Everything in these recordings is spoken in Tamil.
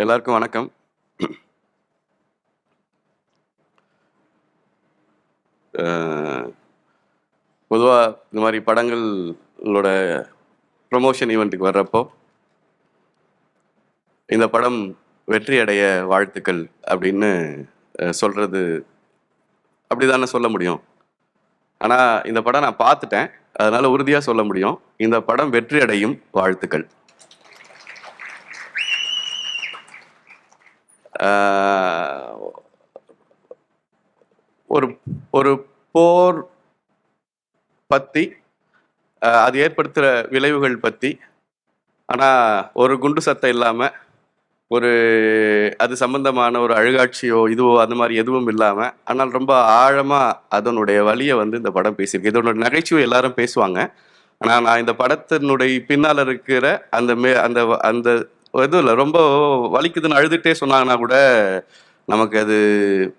எல்லாருக்கும் வணக்கம். பொதுவாக இந்த மாதிரி படங்களோட ப்ரொமோஷன் ஈவெண்ட்டுக்கு வர்றப்போ இந்த படம் வெற்றி அடைய வாழ்த்துக்கள் அப்படின்னு சொல்கிறது அப்படி தானே சொல்ல முடியும். ஆனால் இந்த படம் நான் பார்த்துட்டேன். அதனால் உறுதியாக சொல்ல முடியும். இந்த படம் வெற்றி அடையும் வாழ்த்துக்கள். ஒரு ஒரு போர் பற்றி அது ஏற்படுத்துகிற விளைவுகள் பற்றி ஆனால் ஒரு குண்டு சத்தம் இல்லாமல் ஒரு அது சம்பந்தமான ஒரு அழுகாட்சியோ இதுவோ அந்த மாதிரி எதுவும் இல்லாமல் ஆனால் ரொம்ப ஆழமாக அதனுடைய வழியை வந்து இந்த படம் பேசியிருக்கு. இதனோட நகைச்சுவை எல்லாரும் பேசுவாங்க. ஆனால் நான் இந்த படத்தினுடைய பின்னால் இருக்கிற அந்த மே அந்த அந்த எதுவும் இல்லை. ரொம்ப வலிக்குதுன்னு அழுதுகிட்டே சொன்னாங்கன்னா கூட நமக்கு அது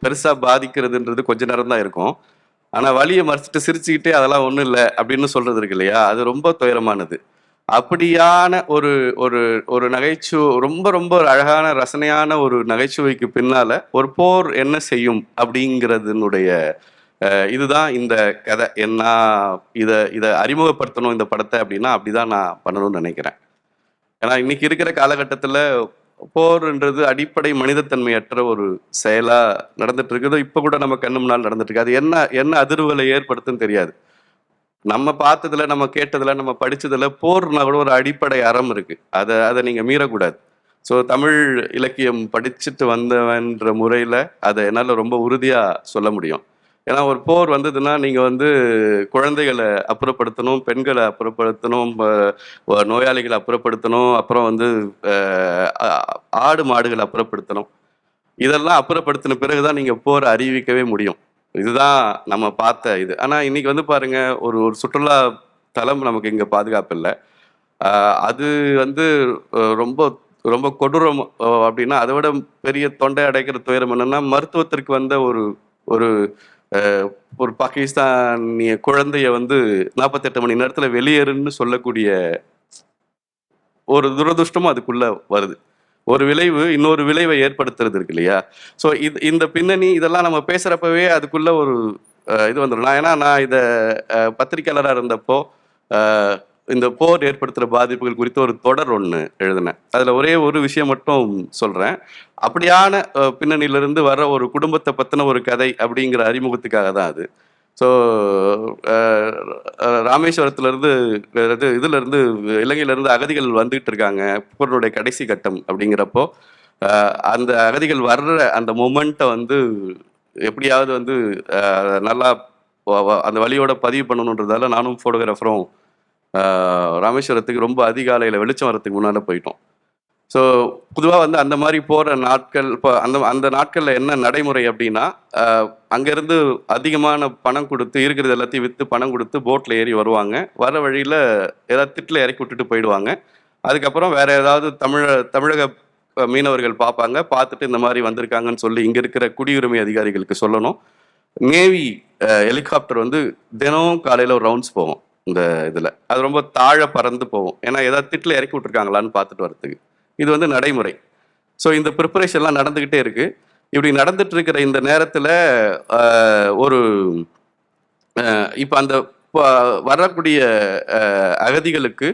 பெருசாக பாதிக்கிறதுன்றது கொஞ்ச நேரம் தான் இருக்கும். ஆனால் வலியை மறைச்சிட்டு சிரிச்சுக்கிட்டே அதெல்லாம் ஒன்றும் இல்லை அப்படின்னு சொல்கிறது இருக்கு இல்லையா? அது ரொம்ப துயரமானது. அப்படியான ஒரு ஒரு ஒரு நகைச்சுவை ரொம்ப ரொம்ப ஒரு அழகான ரசனையான ஒரு நகைச்சுவைக்கு பின்னால் ஒரு போர் என்ன செய்யும் அப்படிங்கிறதுனுடைய இதுதான் இந்த கதை. என்ன இதை இதை அறிமுகப்படுத்தணும் இந்த படத்தை அப்படின்னா அப்படிதான் நான் பண்ணணும்னு நினைக்கிறேன். ஏன்னா இன்னைக்கு இருக்கிற காலகட்டத்தில் போர்ன்றது அடிப்படை மனிதத்தன்மையற்ற ஒரு செயலா நடந்துட்டு இருக்குது இப்போ கூட நம்ம கண்ணு முன்னால் நடந்துட்டு இருக்கு அது என்ன என்ன அதிர்வுகளை ஏற்படுத்துன்னு தெரியாது. நம்ம பார்த்ததுல நம்ம கேட்டதுல நம்ம படிச்சதுல போர்னா கூட ஒரு அடிப்படை அறம் இருக்கு. அதை அதை நீங்க மீறக்கூடாது. ஸோ தமிழ் இலக்கியம் படிச்சுட்டு வந்தவன்ற முறையில் அதை என்னால் ரொம்ப உறுதியாக சொல்ல முடியும். ஏன்னா ஒரு போர் வந்ததுன்னா நீங்கள் வந்து குழந்தைகளை அப்புறப்படுத்தணும் பெண்களை அப்புறப்படுத்தணும் நோயாளிகளை அப்புறப்படுத்தணும் அப்புறம் வந்து ஆடு மாடுகளை அப்புறப்படுத்தணும். இதெல்லாம் அப்புறப்படுத்தின பிறகுதான் நீங்கள் போர் அறிவிக்கவே முடியும். இதுதான் நம்ம பார்த்த இது. ஆனால் இன்னைக்கு வந்து பாருங்க ஒரு ஒரு சுற்றுலா தலம் நமக்கு இங்கே பாதுகாப்பு இல்லை. அது வந்து ரொம்ப ரொம்ப கொடூரம் அப்படின்னா அதை விட பெரிய தொண்டை அடைக்கிற துயரம் என்னன்னா மருத்துவத்திற்கு வந்த ஒரு ஒரு ஒரு பாகிஸ்தானிய குழந்தைய வந்து நாற்பத்தெட்டு மணி நேரத்தில் வெளியேறுன்னு சொல்லக்கூடிய ஒரு துரதிருஷ்டமும் அதுக்குள்ளே வருது. ஒரு விளைவு இன்னொரு விளைவை ஏற்படுத்துறது இருக்கு இல்லையா? ஸோ இது இந்த பின்னணி இதெல்லாம் நம்ம பேசுகிறப்பவே அதுக்குள்ளே ஒரு இது வந்துடும் நான் ஏன்னா நான் இதை பத்திரிக்கையாளராக இருந்தப்போ இந்த போர் ஏற்படுத்துகிற பாதிப்புகள் குறித்து ஒரு தொடர் ஒன்று எழுதினேன். அதில் ஒரே ஒரு விஷயம் மட்டும் சொல்கிறேன் அப்படியான பின்னணியிலிருந்து வர ஒரு குடும்பத்தை பற்றின ஒரு கதை அப்படிங்கிற அறிமுகத்துக்காக தான் அது. ஸோ ராமேஸ்வரத்துலேருந்து இது இதுலேருந்து இலங்கையிலேருந்து அகதிகள் வந்துகிட்டு இருக்காங்க போருடைய கடைசி கட்டம் அப்படிங்கிறப்போ அந்த அகதிகள் வர்ற அந்த மொமெண்ட்டை வந்து எப்படியாவது வந்து நல்லா அந்த வழியோட பதிவு பண்ணணுன்றதால நானும் ஃபோட்டோகிராஃபரும் ராமேஸ்வரத்துக்கு ரொம்ப அதிகாலையில் வெளிச்சம் வரத்துக்கு முன்னால் போயிட்டோம். ஸோ பொதுவாக வந்து அந்த மாதிரி போகிற நாட்கள் இப்போ அந்த அந்த நாட்களில் என்ன நடைமுறை அப்படின்னா அங்கேருந்து அதிகமான பணம் கொடுத்து இருக்கிறது எல்லாத்தையும் விற்று பணம் கொடுத்து போட்டில் ஏறி வருவாங்க. வர வழியில் ஏதாவது திட்டில் இறக்கி விட்டுட்டு போயிடுவாங்க. அதுக்கப்புறம் வேறு ஏதாவது தமிழ தமிழக மீனவர்கள் பார்ப்பாங்க. பார்த்துட்டு இந்த மாதிரி வந்திருக்காங்கன்னு சொல்லி இங்கே இருக்கிற குடியுரிமை அதிகாரிகளுக்கு சொல்லணும். நேவி ஹெலிகாப்டர் வந்து தினம் காலையில் ஒரு ரவுண்ட்ஸ் போவோம். இந்த இதில். அது ரொம்ப தாழ பறந்து போகும். ஏன்னா ஏதாவது திட்டில் இறக்கி விட்டுருக்காங்களான்னு பார்த்துட்டு வரத்துக்கு இது வந்து நடைமுறை. ஸோ இந்த ப்ரிப்பரேஷன்லாம் நடந்துக்கிட்டே இருக்கு. இப்படி நடந்துட்டு இருக்கிற இந்த நேரத்தில் ஒரு இப்போ அந்த ப- வரக்கூடிய அகதிகளுக்கு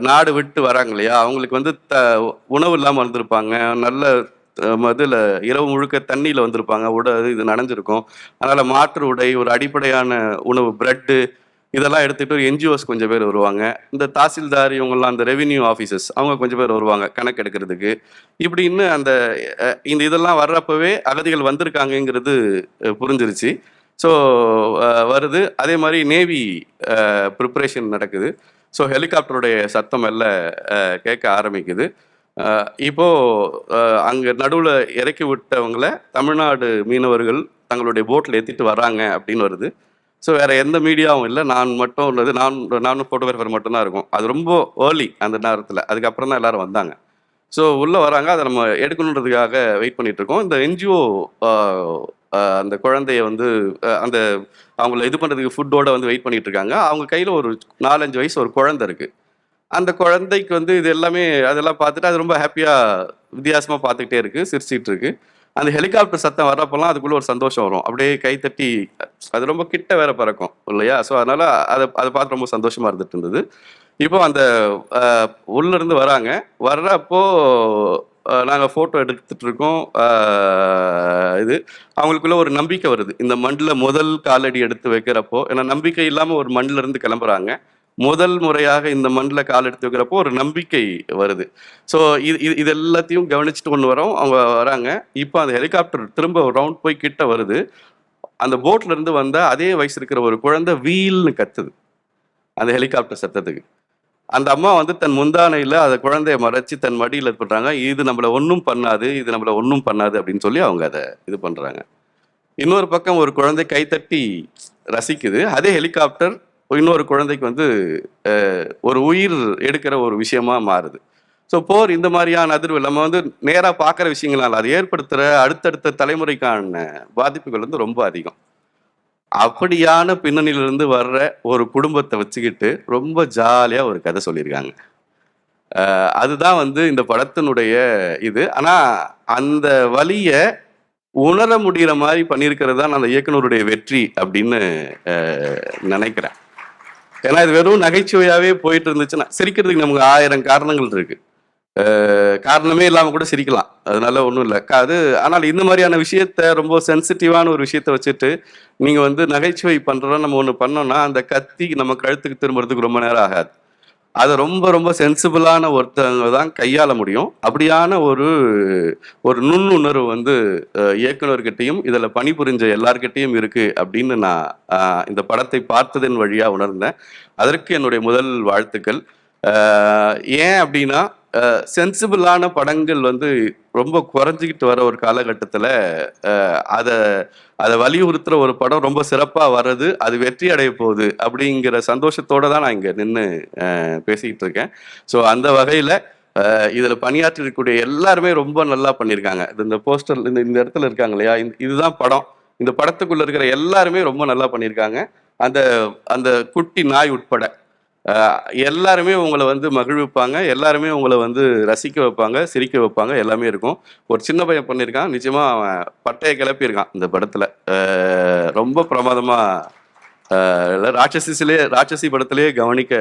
நாடு விட்டு வராங்க இல்லையா? அவங்களுக்கு வந்து த உணவு இல்லாமல் வந்திருப்பாங்க. நல்ல இதில் இரவு முழுக்க தண்ணியில் வந்திருப்பாங்க. உட இது நனைஞ்சிருக்கும். அதனால் மாற்று உடை ஒரு அடிப்படையான உணவு பிரெட்டு இதெல்லாம் எடுத்துகிட்டு ஒரு என்ஜிஓஸ் கொஞ்சம் பேர் வருவாங்க. இந்த தாசில்தார் இவங்கெல்லாம் அந்த ரெவின்யூ ஆஃபீஸர்ஸ் அவங்க கொஞ்சம் பேர் வருவாங்க கணக்கு எடுக்கிறதுக்கு. இப்படின்னு அந்த இந்த இதெல்லாம் வர்றப்பவே அகதிகள் வந்திருக்காங்கங்கிறது புரிஞ்சிருச்சு. ஸோ வருது. அதே மாதிரி நேவி ப்ரிப்பரேஷன் நடக்குது. ஸோ ஹெலிகாப்டருடைய சத்தம் எல்லாம் கேட்க ஆரம்பிக்குது. இப்போது அங்கே நடுவில் இறக்கி விட்டவங்கள தமிழ்நாடு மீனவர்கள் தங்களுடைய போட்டில் ஏற்றிட்டு வராங்க அப்படின்னு வருது. ஸோ வேறு எந்த மீடியாவும் இல்லை. நான் மட்டும் உள்ளது. நான் நானும் ஃபோட்டோகிராஃபர் மட்டும்தான் இருக்கும். அது ரொம்ப ஏர்லி அந்த நேரத்தில். அதுக்கப்புறம் தான் எல்லாரும் வந்தாங்க. ஸோ உள்ளே வராங்க. அதை நம்ம எடுக்கணுன்றதுக்காக வெயிட் பண்ணிகிட்ருக்கோம் இந்த என்ஜிஓ அந்த குழந்தைய வந்து அந்த அவங்கள இது பண்ணுறதுக்கு ஃபுட்டோட வந்து வெயிட் பண்ணிகிட்டு இருக்காங்க. அவங்க கையில் ஒரு நாலஞ்சு வயசு ஒரு குழந்தை இருக்குது அந்த குழந்தைக்கு வந்து இது எல்லாமே அதெல்லாம் பார்த்துட்டு அது ரொம்ப ஹாப்பியாக வித்தியாசமாக பார்த்துக்கிட்டே இருக்குது சிரிச்சிட்டு அந்த ஹெலிகாப்டர் சத்தம் வர்றப்பெல்லாம் அதுக்குள்ளே ஒரு சந்தோஷம் வரும். அப்படியே கைத்தட்டி அது ரொம்ப கிட்ட வேற பறக்கும் இல்லையா? ஸோ அதனால் அதை அதை பார்த்து ரொம்ப சந்தோஷமாக இருந்துட்டு இருந்தது. இப்போ அந்த உள்ளேருந்து உள்ள இருந்து வராங்க. வர்றப்போ நாங்கள் ஃபோட்டோ எடுத்துட்டு இருக்கோம். இது அவங்களுக்குள்ள ஒரு நம்பிக்கை வருது. இந்த மண்ணில் முதல் காலடி எடுத்து வைக்கிறப்போ ஏன்னா நம்பிக்கை இல்லாமல் ஒரு மண்ணில் இருந்து கிளம்புறாங்க. முதல் முறையாக இந்த மண்ணில் கால் எடுத்து வைக்கிறப்போ ஒரு நம்பிக்கை வருது. ஸோ இது இது இது எல்லாத்தையும் கவனிச்சுட்டு ஒன்று வரோம். அவங்க வராங்க. இப்போ அந்த ஹெலிகாப்டர் திரும்ப ரவுண்ட் போய் கிட்ட வருது. அந்த போட்ல இருந்து வந்த அதே வயசு இருக்கிற ஒரு குழந்தை வீல்னு கத்துது. அந்த ஹெலிகாப்டர் சத்தத்துக்கு. அந்த அம்மா வந்து தன் முந்தானையில் அந்த குழந்தைய மறைச்சு தன் மடியில் பண்ணுறாங்க இது நம்மளை ஒன்றும் பண்ணாது. இது நம்மள ஒன்றும் பண்ணாது அப்படின்னு சொல்லி அவங்க அதை இது பண்ணுறாங்க இன்னொரு பக்கம் ஒரு குழந்தை கைத்தட்டி ரசிக்குது. அதே ஹெலிகாப்டர் இன்னொரு குழந்தைக்கு வந்து ஒரு உயிர் எடுக்கிற ஒரு விஷயமா மாறுது. ஸோ போர் இந்த மாதிரியான அதிர்வு நம்ம வந்து நேராக பார்க்குற விஷயங்களால் அது ஏற்படுத்துகிற அடுத்தடுத்த தலைமுறைக்கான பாதிப்புகள் வந்து ரொம்ப அதிகம். அப்படியான பின்னணியிலிருந்து வர்ற ஒரு குடும்பத்தை வச்சுக்கிட்டு ரொம்ப ஜாலியாக ஒரு கதை சொல்லியிருக்காங்க. அதுதான் வந்து இந்த படத்தினுடைய இது. ஆனால் அந்த வழியை உணர முடிகிற மாதிரி பண்ணியிருக்கிறது தான் அந்த இயக்குனருடைய வெற்றி அப்படின்னு நினைக்கிறேன். ஏன்னா இது வெறும் நகைச்சுவையாகவே போயிட்டு இருந்துச்சுன்னா சிரிக்கிறதுக்கு நமக்கு ஆயிரம் காரணங்கள் இருக்கு. காரணமே இல்லாமல் கூட சிரிக்கலாம். அதனால ஒன்றும் இல்லை. அது ஆனால் இந்த மாதிரியான விஷயத்த ரொம்ப சென்சிட்டிவான ஒரு விஷயத்த வச்சுட்டு நீங்கள் வந்து நகைச்சுவை பண்ணுறோம் நம்ம ஒன்று பண்ணோம்னா அந்த கத்தி நம்ம கழுத்துக்கு திரும்புறதுக்கு ரொம்ப நேரம் ஆகாது. அதை ரொம்ப ரொம்ப சென்சிபிளான ஒருத்தவங்க தான் கையாள முடியும். அப்படியான ஒரு ஒரு நுண்ணுணர்வு வந்து இயக்குநர்கிட்டையும் இதில் பணிபுரிஞ்ச எல்லார்கிட்டையும் இருக்குது அப்படின்னு நான் இந்த படத்தை பார்த்ததன் வழியாக உணர்ந்தேன். அதற்கு என்னுடைய முதல் வாழ்த்துக்கள். ஏன் அப்படின்னா சென்சிபிளான படங்கள் வந்து ரொம்ப குறைஞ்சிக்கிட்டு வர ஒரு காலகட்டத்தில் அதை அதை வலியுறுத்துகிற ஒரு படம் ரொம்ப சிறப்பாக வர்றது அது வெற்றி அடைய போகுது அப்படிங்கிற சந்தோஷத்தோடு தான் நான் இங்கே நின்று பேசிக்கிட்டு இருக்கேன். ஸோ அந்த வகையில் இதில் பணியாற்றிருக்கக்கூடிய எல்லாருமே ரொம்ப நல்லா பண்ணியிருக்காங்க இது இந்த போஸ்டர் இந்த இந்த இடத்துல இருக்காங்க இல்லையா? இதுதான் படம். இந்த படத்துக்குள்ளே இருக்கிற எல்லாருமே ரொம்ப நல்லா பண்ணியிருக்காங்க அந்த அந்த குட்டி நாய் உட்பட. எல்லாருமே உங்களை வந்து மகிழ்விப்பாங்க. எல்லாருமே உங்களை வந்து ரசிக்க வைப்பாங்க சிரிக்க வைப்பாங்க. எல்லாமே இருக்கும். ஒரு சின்ன பையன் பண்ணியிருக்கான். நிச்சயமாக அவன் பட்டையை கிளப்பியிருக்கான் இந்த படத்தில். ரொம்ப பிரமாதமாக ராட்சசிலே ராட்சசி படத்திலேயே கவனிக்க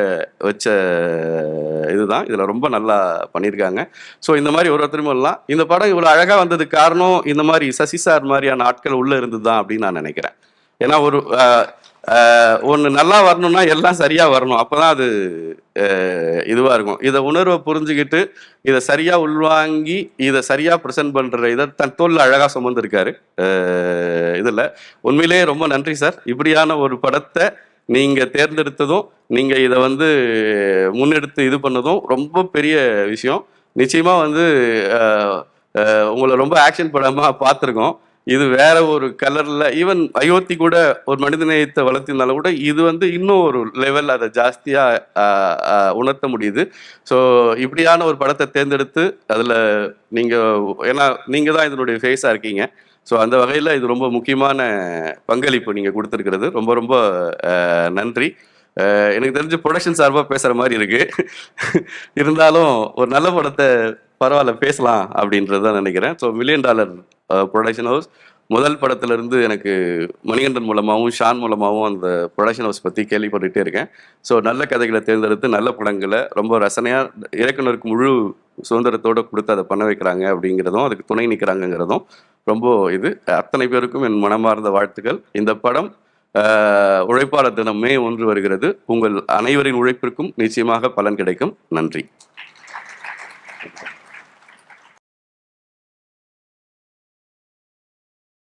வச்ச இதுதான். இதில் ரொம்ப நல்லா பண்ணியிருக்காங்க. ஸோ இந்த மாதிரி ஒரு ஒருத்தரும் எல்லாம் இந்த படம் இவ்வளோ அழகாக வந்ததுக்கு காரணம் இந்த மாதிரி சசி சார் மாதிரியான ஆட்கள் உள்ளே இருந்தது தான் அப்படின்னு நான் நினைக்கிறேன். ஏன்னா ஒரு ஒன்று நல்லா வரணும்னா எல்லாம் சரியாக வரணும். அப்போ தான் அது இதுவாக இருக்கும். இதை உணர்வை புரிஞ்சுக்கிட்டு இதை சரியாக உள்வாங்கி இதை சரியாக ப்ரெசென்ட் பண்ணுற இதை தன் தோல் அழகாக சுமந்துருக்காரு. இதில். உண்மையிலேயே ரொம்ப நன்றி சார் இப்படியான ஒரு படத்தை நீங்கள் தேர்ந்தெடுத்ததும் நீங்கள் இதை வந்து முன்னெடுத்து இது பண்ணதும் ரொம்ப பெரிய விஷயம். நிச்சயமாக வந்து உங்களை ரொம்ப ஆக்ஷன் படமாக பார்த்துருக்கோம். இது வேற ஒரு கலர்ல ஈவன் அயோத்தி கூட ஒரு மனிதநேயத்தை வளர்த்திருந்தாலும் கூட இது வந்து இன்னும் ஒரு லெவல் அதை ஜாஸ்தியா உணர்த்த முடியுது. ஸோ இப்படியான ஒரு படத்தை தேர்ந்தெடுத்து அதில் நீங்க ஏன்னா நீங்க தான் இதனுடைய ஃபேஸாக இருக்கீங்க. ஸோ அந்த வகையில் இது ரொம்ப முக்கியமான பங்களிப்பு நீங்கள் கொடுத்துருக்கிறது. ரொம்ப ரொம்ப நன்றி. எனக்கு தெரிஞ்சு ப்ரொடக்ஷன் சார்பாக பேசுகிற மாதிரி இருக்குது இருந்தாலும் ஒரு நல்ல படத்தை பரவாயில்ல பேசலாம் அப்படின்றது தான் நினைக்கிறேன். So million dollar production house முதல் படத்துலேருந்து எனக்கு மணிகண்டன் மூலமாகவும் ஷான் மூலமாகவும் அந்த ப்ரொடக்ஷன் ஹவுஸ் பற்றி கேள்விப்பட்டுகிட்டே இருக்கேன். ஸோ நல்ல கதைகளை தேர்ந்தெடுத்து நல்ல படங்களை ரொம்ப ரசனையாக இயக்குனருக்கு முழு சுதந்திரத்தோடு கொடுத்து அதை பண்ண வைக்கிறாங்க அப்படிங்கிறதும் அதுக்கு துணை நிற்கிறாங்கங்கிறதும் ரொம்ப இது. அத்தனை பேருக்கும் என் மனமார்ந்த வாழ்த்துக்கள். இந்த படம் உழைப்பாளர் தினம் மே ஒன்று வருகிறது. உங்கள் அனைவரின் உழைப்பிற்கும் நிச்சயமாக பலன் கிடைக்கும். நன்றி.